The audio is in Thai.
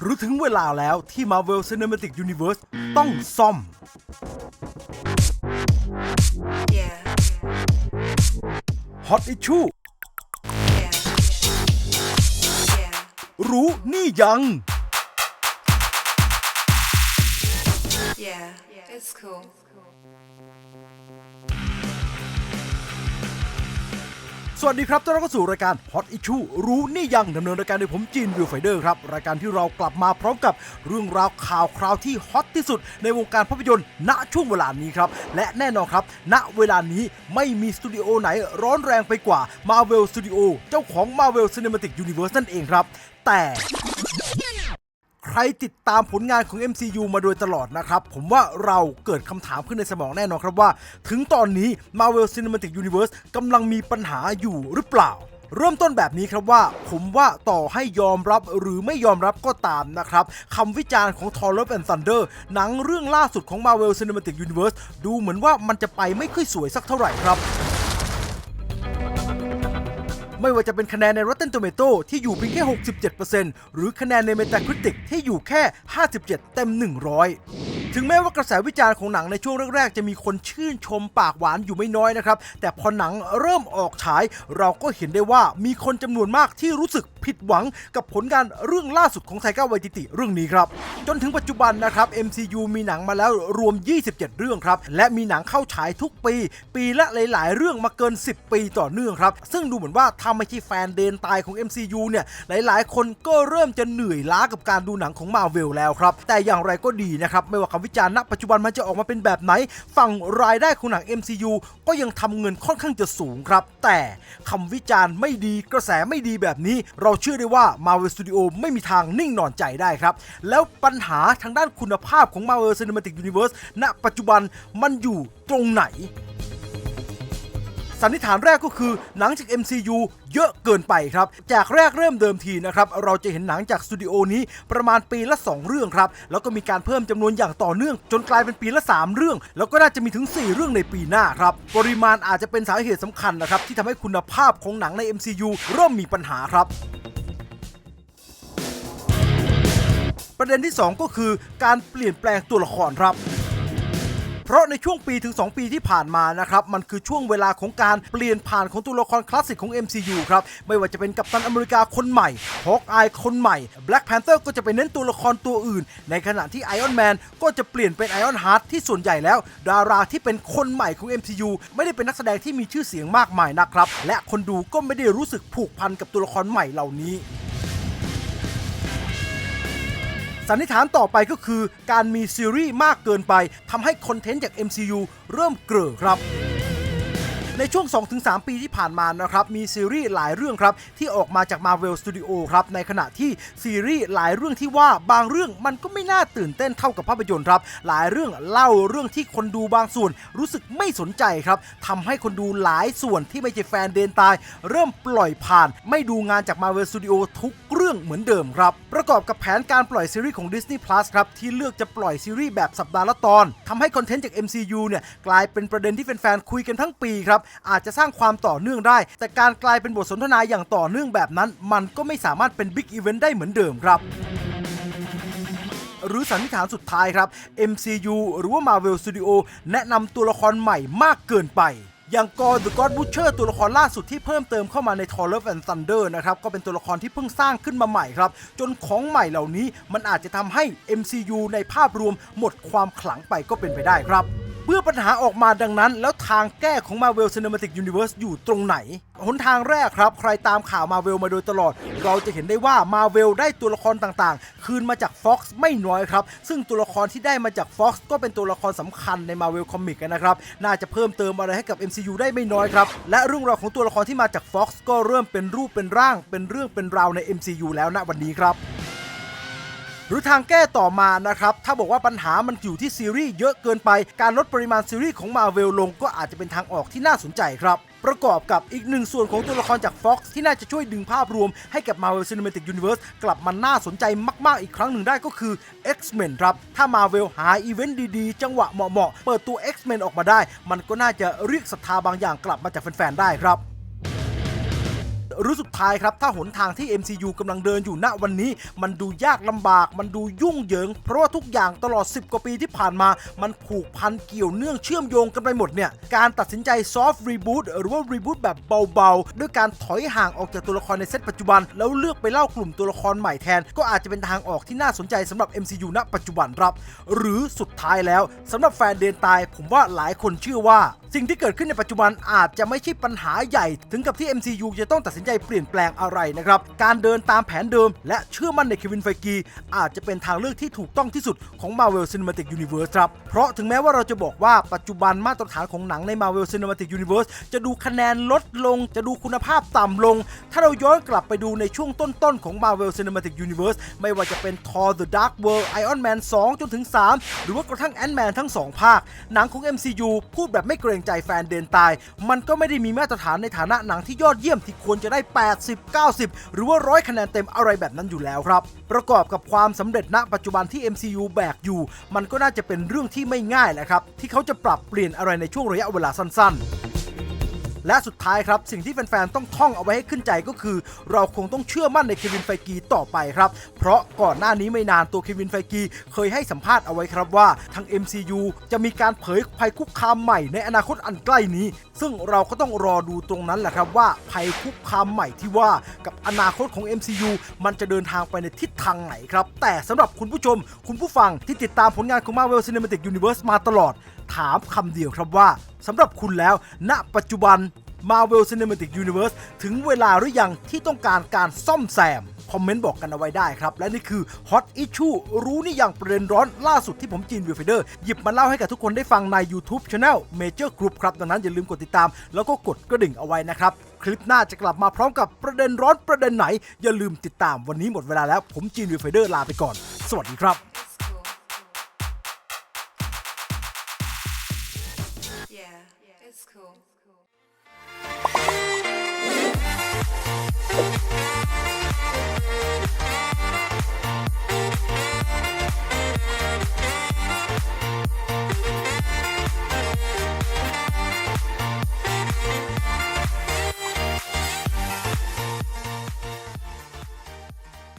หรือถึงเวลาแล้วที่ Marvel Cinematic Universe ต้องซ่อม Yeah, Hot Issue yeah, yeah, รู้นี่ยัง yeah. It's cool. สวัสดีครับต้อนรับเข้าสู่รายการ Hot Issue รู้นี่ยังดำเนินรายการโดยผมจีนวิวไฟเดอร์ครับ รายการที่เรากลับมาพร้อมกับเรื่องราวข่าวคราวที่ฮอตที่สุดในวงการภาพยนตร์ณช่วงเวลานี้ครับ และแน่นอนครับ ณเวลานี้ไม่มีสตูดิโอไหนร้อนแรงไปกว่า Marvel Studio เจ้าของ Marvel Cinematic Universe นั่นเองครับ แต่ ใครติดตามผลงานของ MCU มาโดยตลอดนะครับ ผมว่าเราเกิดคำถามขึ้นในสมองแน่นอนครับว่า ถึงตอนนี้ Marvel Cinematic Universe กำลังมีปัญหาอยู่หรือเปล่าเริ่มต้นแบบนี้ครับว่า ผมว่าต่อให้ยอมรับหรือไม่ยอมรับก็ตามนะครับคำวิจารณ์ของ Thor Love and Thunder หนังเรื่องล่าสุดของ Marvel Cinematic Universe ดูเหมือนว่ามันจะไปไม่ค่อยสวยสักเท่าไหร่ครับ ไม่ว่าจะเป็นคะแนนใน Rotten Tomato ที่อยู่เพียงแค่ 67%หรือคะแนนใน Metacritic ที่อยู่แค่ 57 เต็ม 100 ถึงแม้ว่ากระแสวิจารณ์ของหนังในช่วงแรกๆ จะมีคนชื่นชมปากหวานอยู่ไม่น้อยนะครับ แต่พอหนังเริ่มออกฉาย เราก็เห็นได้ว่ามีคนจำนวนมากที่รู้สึกผิดหวังกับผลงานเรื่องล่าสุดของไทก้าไวติติเรื่องนี้ครับ จนถึงปัจจุบันนะครับ MCU มีหนังมาแล้วรวม 27 เรื่องครับ และมีหนังเข้าฉายทุกปี ปีละหลาย ๆ เรื่องมาเกิน 10 ปีต่อเนื่องครับ ซึ่งดูเหมือนว่าถ้าไม่ใช่แฟนเดนตายของ MCU เนี่ยหลาย ๆ คนก็เริ่มจะเหนื่อยล้ากับการดูหนังของ Marvel แล้วครับแต่อย่างไรก็ดีนะครับไม่ว่าคำวิจารณ์ณปัจจุบันมันจะออกมาเป็นแบบไหน ฝั่งรายได้ของหนัง MCU ก็ยังทำเงินค่อนข้างจะสูงครับ แต่คำวิจารณ์ไม่ดีกระแสไม่ดีแบบนี้ เราเชื่อได้ว่า Marvel Studio ไม่มีทางนิ่งนอนใจได้ครับ แล้วปัญหาทางด้านคุณภาพของ Marvel Cinematic Universe ณ ปัจจุบันมันอยู่ตรงไหน สันนิษฐานแรกก็คือหนังจาก MCU เยอะเกินไปครับ จากแรกเริ่มเดิมทีนะครับ เราจะเห็นหนังจากสตูดิโอนี้ประมาณปีละ 2 เรื่องครับ แล้วก็มีการเพิ่มจำนวนอย่างต่อเนื่อง จนกลายเป็นปีละ 3 เรื่อง แล้วก็น่าจะมีถึง 4 เรื่องในปีหน้าครับ ปริมาณอาจจะเป็นสาเหตุสำคัญนะครับที่ทำให้คุณภาพของหนังใน MCU เริ่มมีปัญหาครับประเด็นที่ 2 ก็คือการเปลี่ยนแปลงตัวละครครับ ราะในช่วงปีถึง 2 ปีที่ผ่านมานะครับมันคือช่วงเวลาของการเปลี่ยนผ่านของตัวละครคลาสสิกของ MCU ครับไม่ว่าจะเป็นกัปตันอเมริกาคนใหม่ฮอกอายคนใหม่ Black Panther ก็จะไปเน้นตัวละครตัวอื่น ในขณะที่ Iron Man ก็จะเปลี่ยนเป็น Iron Heart ที่ส่วนใหญ่แล้ว ดาราที่เป็นคนใหม่ของ MCU ไม่ได้เป็นนักแสดงที่มีชื่อเสียงมากมายนะครับและคนดูก็ไม่ได้รู้สึกผูกพันกับตัวละครใหม่เหล่านี้ สันนิษฐานต่อไปก็คือการมีซีรีส์มากเกินไปทำให้คอนเทนต์จาก MCU เริ่มเกร่อครับ ในช่วง 2-3 ปีที่ผ่านมานะครับมีซีรีส์หลายเรื่องครับที่ออกมาจาก Marvel Studio ครับในขณะที่ซีรีส์หลายเรื่องที่ว่าบางเรื่องมันก็ไม่น่าตื่นเต้นเท่ากับภาพยนตร์ครับหลายเรื่องเล่าเรื่องที่คนดูบางส่วน รู้สึกไม่สนใจครับทำให้คนดูหลายส่วนที่ไม่ใช่แฟนเดนตาย เริ่มปล่อยผ่าน ไม่ดูงานจาก Marvel Studio ทุกเรื่องเหมือนเดิมครับประกอบกับแผนการปล่อยซีรีส์ของ Disney Plus ครับที่เลือกจะปล่อยซีรีส์แบบสัปดาห์ละตอนทำให้คอนเทนต์จาก MCU เนี่ยกลายเป็นประเด็นที่แฟนๆคุยกันทั้งปีครับอาจจะสร้างความต่อเนื่องได้ แต่การกลายเป็นบทสนทนาอย่างต่อเนื่องแบบนั้น มันก็ไม่สามารถเป็นบิ๊กอีเวนต์ได้เหมือนเดิมครับหรือสันนิษฐานสุดท้ายครับ MCU หรือว่า Marvel Studio แนะนำตัวละครใหม่มากเกินไป อย่างกอ The God Butcher ตัวละครล่าสุดที่เพิ่มเติมเข้ามาใน Thor Love and Thunder นะครับ ก็เป็นตัวละครที่เพิ่งสร้างขึ้นมาใหม่ครับ จนของใหม่เหล่านี้มันอาจจะทำให้ MCU ในภาพรวมหมดความขลังไปก็เป็นไปได้ครับ เมื่อปัญหาออกมาดังนั้น แล้วทางแก้ของ Marvel Cinematic Universe อยู่ตรงไหน หนทางแรกครับ ใครตามข่าว Marvel มาโดยตลอด เราจะเห็นได้ว่า Marvel ได้ตัวละครต่างๆ คืนมาจาก Fox ไม่น้อยครับ ซึ่งตัวละครที่ได้มาจาก Fox ก็เป็นตัวละครสำคัญใน Marvel Comic นะครับ น่าจะเพิ่มเติมอะไรให้กับ MCU ได้ไม่น้อยครับ และเรื่องราวของตัวละครที่มาจาก Fox ก็เริ่มเป็นรูปเป็นร่าง เป็นเรื่องเป็นราวใน MCU แล้วณวันนี้ครับ รือทางแก้ต่อมานะครับ ถ้าบอกว่าปัญหามันอยู่ที่ซีรีส์เยอะเกินไป การลดปริมาณซีรีส์ของ Marvel ลงก็อาจจะเป็นทางออกที่น่าสนใจครับ ประกอบกับอีกหนึ่งส่วนของตัวละครจาก Fox ที่น่าจะช่วยดึงภาพรวมให้กับ Marvel Cinematic Universe กลับมาน่าสนใจมาก ๆ อีกครั้งหนึ่งได้ก็คือ X-Men ครับ ถ้า Marvel หาอีเวนต์ดีๆ จังหวะเหมาะๆเปิดตัว X-Men ออกมาได้ มันก็น่าจะเรียกศรัทธาบางอย่างกลับมาจากแฟน ๆ ได้ครับ หรือสุดท้ายครับ ถ้าหนทางที่ MCU กำลังเดินอยู่ณวันนี้ มันดูยากลำบาก มันดูยุ่งเหยิง เพราะว่าทุกอย่างตลอด 10 กว่าปีที่ผ่านมา มันผูกพันเกี่ยวเนื่องเชื่อมโยงกันไปหมดเนี่ย การตัดสินใจซอฟต์รีบูตหรือว่ารีบูตแบบเบาๆ ด้วยการถอยห่างออกจากตัวละครในเซตปัจจุบัน แล้วเลือกไปเล่ากลุ่มตัวละครใหม่แทน ก็อาจจะเป็นทางออกที่น่าสนใจสำหรับ MCU ณปัจจุบันครับ หรือสุดท้ายแล้วสำหรับแฟนเดนตาย ผมว่าหลายคนเชื่อว่า สิ่งที่เกิดขึ้นในปัจจุบันอาจจะไม่ใช่ปัญหาใหญ่ ถึงกับที่ MCU จะต้องตัดสินใจเปลี่ยนแปลงอะไรนะครับ การเดินตามแผนเดิม และเชื่อมั่นในเควินไฟกี อาจจะเป็นทางเลือกที่ถูกต้องที่สุดของ Marvel Cinematic Universe ครับ เพราะถึงแม้ว่าเราจะบอกว่าปัจจุบันมาตรฐานของหนังใน Marvel Cinematic Universe จะดูคะแนนลดลง จะดูคุณภาพต่ำลง ถ้าเราย้อนกลับไปดูในช่วงต้นๆของ Marvel Cinematic Universe ไม่ว่าจะเป็น Thor The Dark World Iron Man 2 จนถึง 3 หรือว่ากระทั่ง Ant-Man ทั้ง 2 ภาค หนังของ MCU พูดแบบไม่เกรงใจแฟนเดินตาย มันก็ไม่ได้มีมาตรฐานในฐานะหนังที่ยอดเยี่ยมที่ควรจะได้ 80 90 หรือว่าร้อยคะแนนเต็มอะไรแบบนั้นอยู่แล้วครับ ประกอบกับความสำเร็จณปัจจุบันที่ MCU แบกอยู่ มันก็น่าจะเป็นเรื่องที่ไม่ง่ายแหละครับที่เขาจะปรับเปลี่ยนอะไรในช่วงระยะเวลาสั้น ๆ และสุดท้ายครับ สิ่งที่แฟนๆ ต้องท่องเอาไว้ให้ขึ้นใจก็คือ เราคงต้องเชื่อมั่นในเควินไฟกีต่อไปครับ เพราะก่อนหน้านี้ไม่นานตัวเควินไฟกีเคยให้สัมภาษณ์เอาไว้ครับว่าทาง MCU จะมีการเผยภัยคุกคามใหม่ในอนาคตอันใกล้นี้ ซึ่งเราก็ต้องรอดูตรงนั้นแหละครับว่าภัยคุกคามใหม่ที่ว่ากับอนาคตของ MCU มันจะเดินทางไปในทิศทางไหนครับ แต่สำหรับคุณผู้ชม คุณผู้ฟังที่ติดตามผลงานของ Marvel Cinematic Universe มาตลอด ถามคำเดียวครับว่าสำหรับคุณแล้ว ณ ปัจจุบัน Marvel Cinematic Universe ถึงเวลาหรือยังที่ต้องการการซ่อมแซม คอมเมนต์บอกกันเอาไว้ได้ครับ และนี่คือ Hot Issue รู้นี่อย่างประเด็นร้อนล่าสุดที่ผมจีนวิวไฟเดอร์หยิบมาเล่าให้กับทุกคนได้ฟังใน YouTube Channel Major Group ครับ ดังนั้นอย่าลืมกดติดตาม แล้วก็กดกระดิ่งเอาไว้นะครับ คลิปหน้าจะกลับมาพร้อมกับประเด็นร้อนประเด็นไหน อย่าลืมติดตามวันนี้หมดเวลาแล้วผมจีนวิวไฟเดอร์ลาไปก่อน สวัสดีครับ